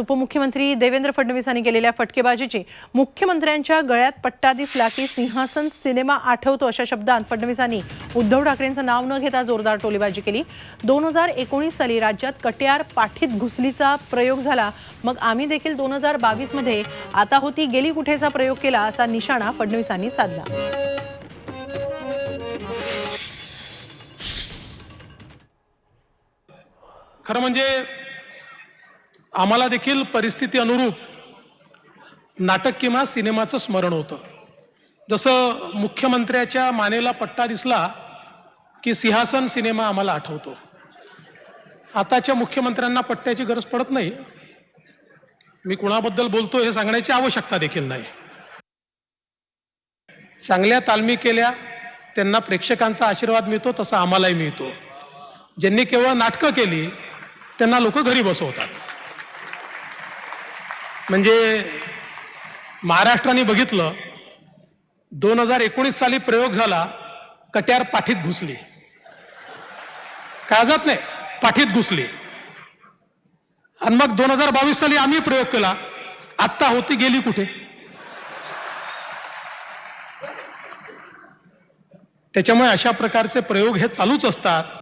उपमुख्यमंत्री देवेंद्र फडणवीसांनी केलेल्या फटकेबाजीची मुख्यमंत्र्यांच्या गळ्यात पट्टा दिसला की सिंहासन सिनेमा आठवतो अशा शब्दांत फडणवीसांनी उद्धव ठाकरेंचं नाव न घेता जोरदार टोलेबाजी केली. दोन हजार एकोणीस साली राज्यात कट्यार पाठीत घुसलीचा प्रयोग झाला. मग आम्ही देखील दोन हजार बावीसमध्ये आता होती गेली कुठेचा प्रयोग केला असा निशाणा फडणवीसांनी साधला. खरं म्हणजे आम्हाला देखील परिस्थिती अनुरूप नाटक किंवा सिनेमाचं स्मरण होतं. जसं मुख्यमंत्र्याच्या मानेला पट्टा दिसला की सिंहासन सिनेमा आम्हाला आठवतो. आताच्या मुख्यमंत्र्यांना पट्ट्याची गरज पडत नाही. मी कुणाबद्दल बोलतो हे सांगण्याची आवश्यकता देखील नाही. चांगल्या तालमी केल्या त्यांना प्रेक्षकांचा आशीर्वाद मिळतो तसा आम्हालाही मिळतो. ज्यांनी केवळ नाटकं केली त्यांना लोक घरी बसवतात. म्हणजे महाराष्ट्राने बघितलं दोन हजार एकोणीस साली प्रयोग झाला कट्यार पाठीत घुसली. काळजात नाही पाठीत घुसली. आणि मग दोन हजार बावीस साली आम्ही प्रयोग केला आत्ता होती गेली कुठे? त्याच्यामुळे अशा प्रकारचे प्रयोग हे चालूच असतात.